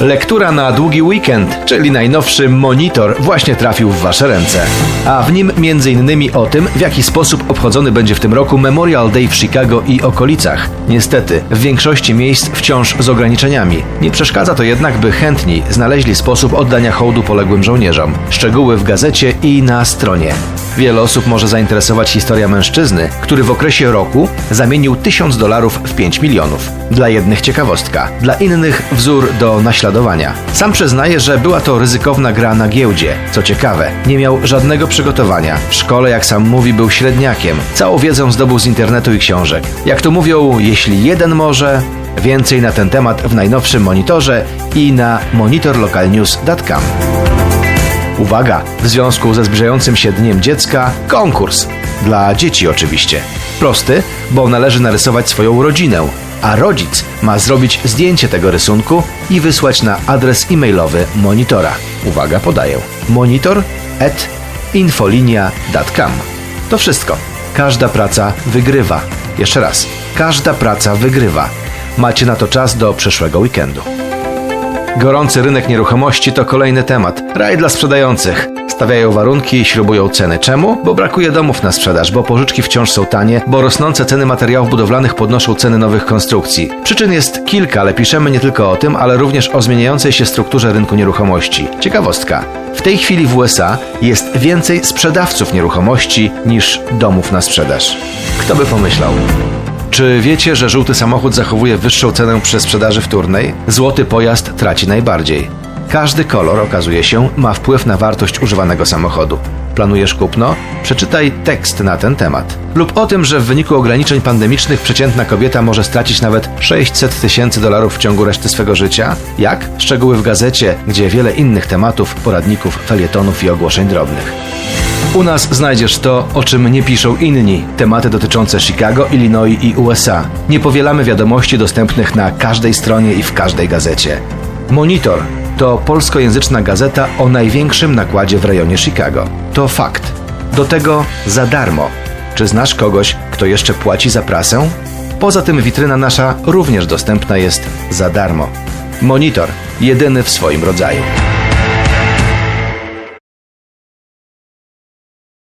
Lektura na długi weekend, czyli najnowszy monitor, właśnie trafił w Wasze ręce. A w nim m.in. o tym, w jaki sposób obchodzony będzie w tym roku Memorial Day w Chicago i okolicach. Niestety, w większości miejsc wciąż z ograniczeniami. Nie przeszkadza to jednak, by chętni znaleźli sposób oddania hołdu poległym żołnierzom. Szczegóły w gazecie i na stronie. Wiele osób może zainteresować historia mężczyzny, który w okresie roku zamienił 1000 dolarów w 5 milionów. Dla jednych ciekawostka, dla innych wzór do naśladowania. Sam przyznaje, że była to ryzykowna gra na giełdzie. Co ciekawe, nie miał żadnego przygotowania. W szkole, jak sam mówi, był średniakiem. Całą wiedzę zdobył z internetu i książek. Jak to mówią, jeśli jeden może, więcej na ten temat w najnowszym monitorze i na monitorlocalnews.com. Uwaga! W związku ze zbliżającym się Dniem Dziecka konkurs. Dla dzieci oczywiście. Prosty, bo należy narysować swoją rodzinę, a rodzic ma zrobić zdjęcie tego rysunku i wysłać na adres e-mailowy monitora. Uwaga, podaję. monitor at infolinia.com To wszystko. Każda praca wygrywa. Jeszcze raz. Każda praca wygrywa. Macie na to czas do przyszłego weekendu. Gorący rynek nieruchomości to kolejny temat. Raj dla sprzedających. Stawiają warunki i śrubują ceny. Czemu? Bo brakuje domów na sprzedaż, bo pożyczki wciąż są tanie, bo rosnące ceny materiałów budowlanych podnoszą ceny nowych konstrukcji. Przyczyn jest kilka, ale piszemy nie tylko o tym, ale również o zmieniającej się strukturze rynku nieruchomości. Ciekawostka. W tej chwili w USA jest więcej sprzedawców nieruchomości niż domów na sprzedaż. Kto by pomyślał? Czy wiecie, że żółty samochód zachowuje wyższą cenę przy sprzedaży wtórnej? Złoty pojazd traci najbardziej. Każdy kolor, okazuje się, ma wpływ na wartość używanego samochodu. Planujesz kupno? Przeczytaj tekst na ten temat. Lub o tym, że w wyniku ograniczeń pandemicznych przeciętna kobieta może stracić nawet 600 tysięcy dolarów w ciągu reszty swego życia? Jak? Szczegóły w gazecie, gdzie wiele innych tematów, poradników, felietonów i ogłoszeń drobnych. U nas znajdziesz to, o czym nie piszą inni. Tematy dotyczące Chicago, Illinois i USA. Nie powielamy wiadomości dostępnych na każdej stronie i w każdej gazecie. Monitor to polskojęzyczna gazeta o największym nakładzie w rejonie Chicago. To fakt. Do tego za darmo. Czy znasz kogoś, kto jeszcze płaci za prasę? Poza tym witryna nasza również dostępna jest za darmo. Monitor, jedyny w swoim rodzaju.